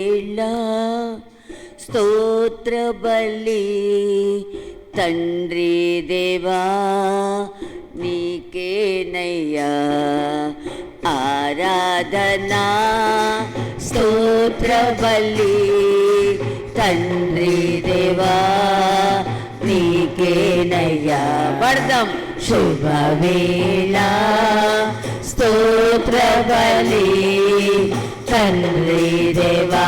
వేళ స్తోత్ర బలి తండ్రి దేవా నీకేనయ్యా ఆరాధనా స్తోత్ర బలి తండ్రి దేవా నీకేనయ్యా పడదాం శుభవేళ స్తోత్ర బలి తండ్రి దేవా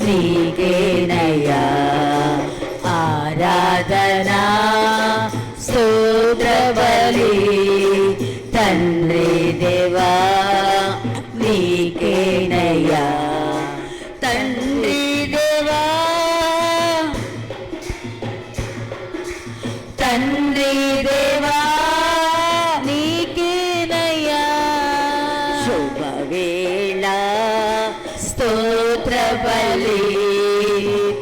నీకేనయ్యా ఆరాధనా స్తోత్ర తండ్రి దేవా నీకేనయ్యా బలి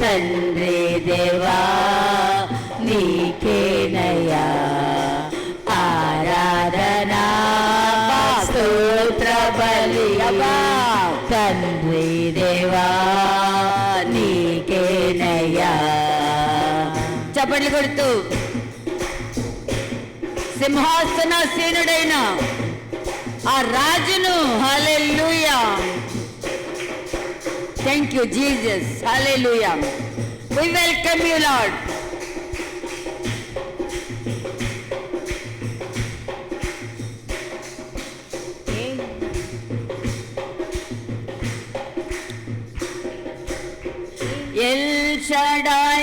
తండ్రి దేవా నీకేనయా ఆరాధనా స్తోత్ర బలి తండ్రి దేవా నీకేనయా చప్పట్లు కొడుతూ సింహాసనాసీనుడైన ఆ రాజును hallelujah. Thank you, Jesus. Hallelujah. We welcome you, Lord. El Shaddai.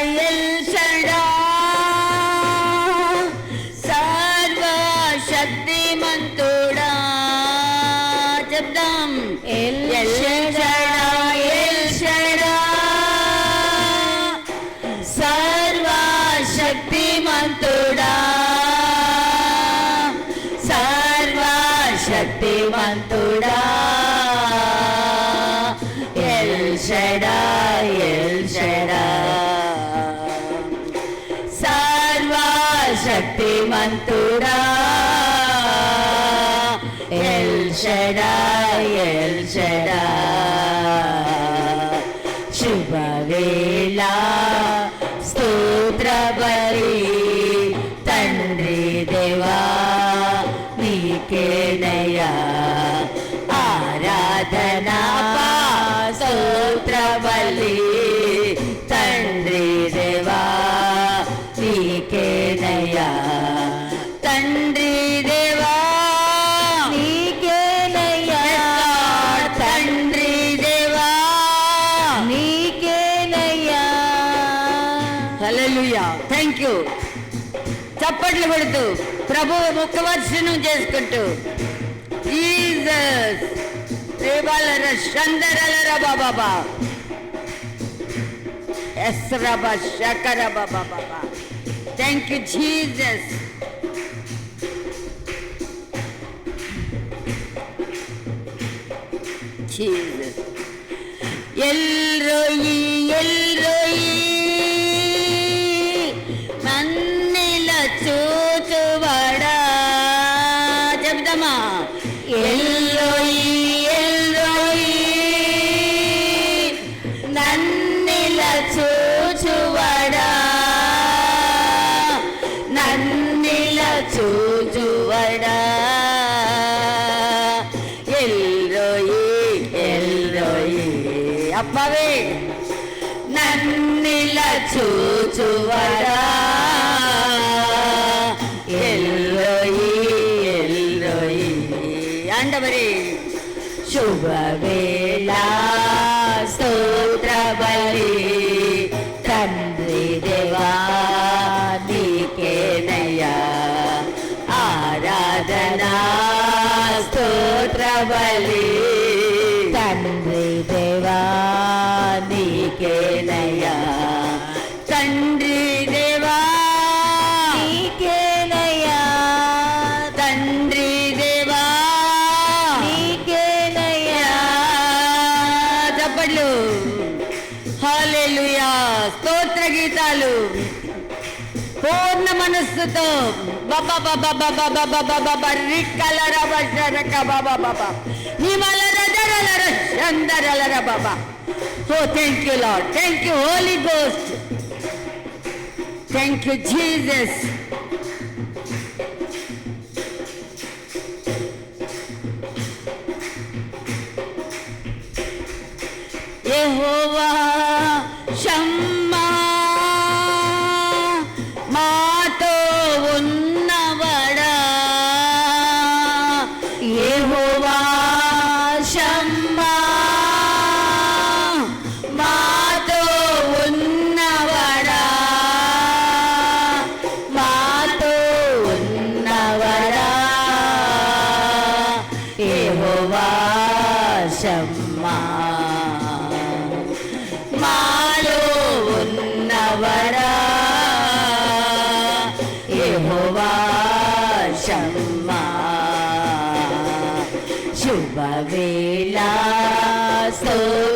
శక్తిమంతుడా సర్వ శక్తిమంతుడా ఎల్ షడా ఎల్ షడా సర్వ శక్తిమంతుడా ఎల్ షడా ఎల్ షడా శుభవేళ. ఆరాధనా స్తోత్ర బలి తండ్రి దేవా నీకేనయ్యా తండ్రి దేవా నీకేనయ్యా తండ్రి దేవా నీకేనయ్యా హల్లెలూయా థ్యాంక్ యూ చప్పట్లు కొడుతూ ప్రభు ముఖవర్షణం చేసుకుంటూ జీసస్ రేబాలర షందరలర బాబా ఎస్ రబా శకర బాబా బాబా thank you Jesus Jesus El Roi El Roi నన్నిల చూచువాడా చూచువాడా ఎల్రోయి ఎల్రోయి అప్పవే నన్నిల చూచువడా ఎల్లోయి ఎల్లోయి ఆండవరే శుభవేళ స్తోత్ర బలి తండ్రి దేవా నీకేనయ్యా తండ్రి దేవా నీకేనయ్యా తండ్రి దేవా నీకేనయ్యా చప్పట్లు హల్లెలూయా స్తోత్ర గీతాలు పూర్ణ మనస్సుతో బాబా బాబా బాబా బాబా బాబా బర్రిక్కలర బషరక బాబా బాబా నిమలర దరలర చందరలర బాబా Oh, thank you, Lord. Thank you, Holy Ghost. Thank you, Jesus. యెహోవా షమ్మా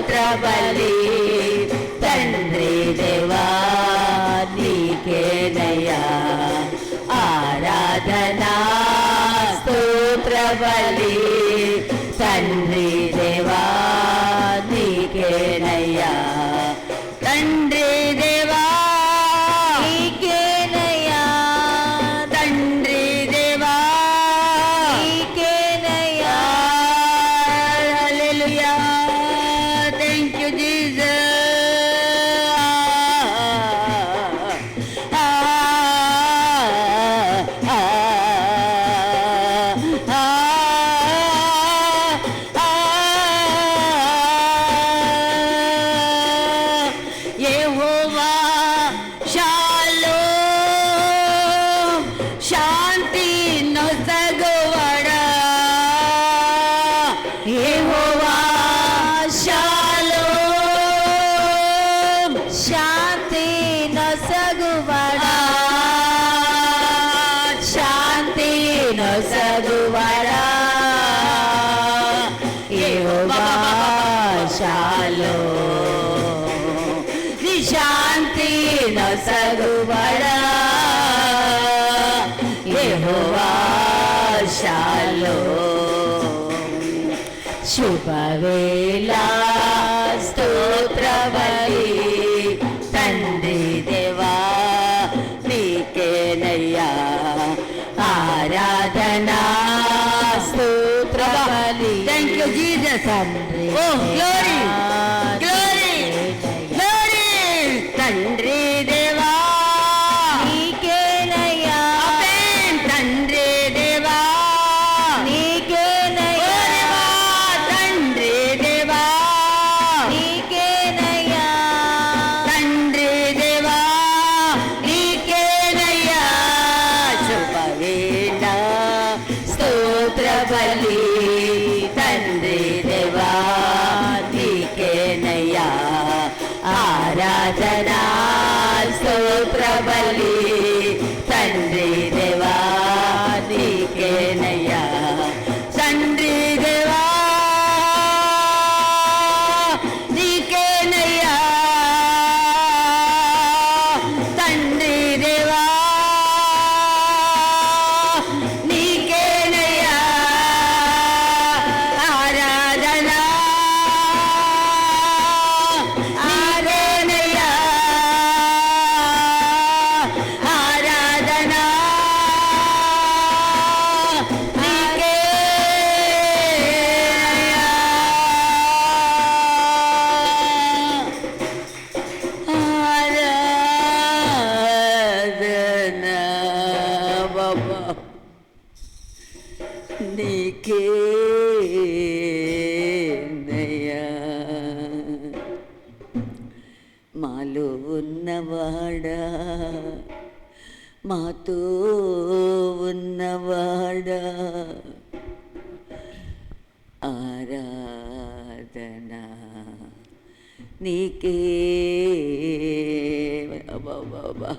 స్తోత్ర బలి తండ్రి దేవా నీకేనయ్యా ఆరాధనా స్తోత్ర బలి యెహోవా షాలోమ్ శుభవేళ స్తోత్రబలి తండ్రి దేవా నీకేనయ్యా. ఆరాధనా స్తోత్రబలి థ్యాంక్ యూ జీసస్ తండ్రి గ్లోరీ గ్లోరీ ఏనయ్యా. ఉన్నవాడా? మాతో ఉన్నవాడా? ఆరాధనా నీకే. బాబా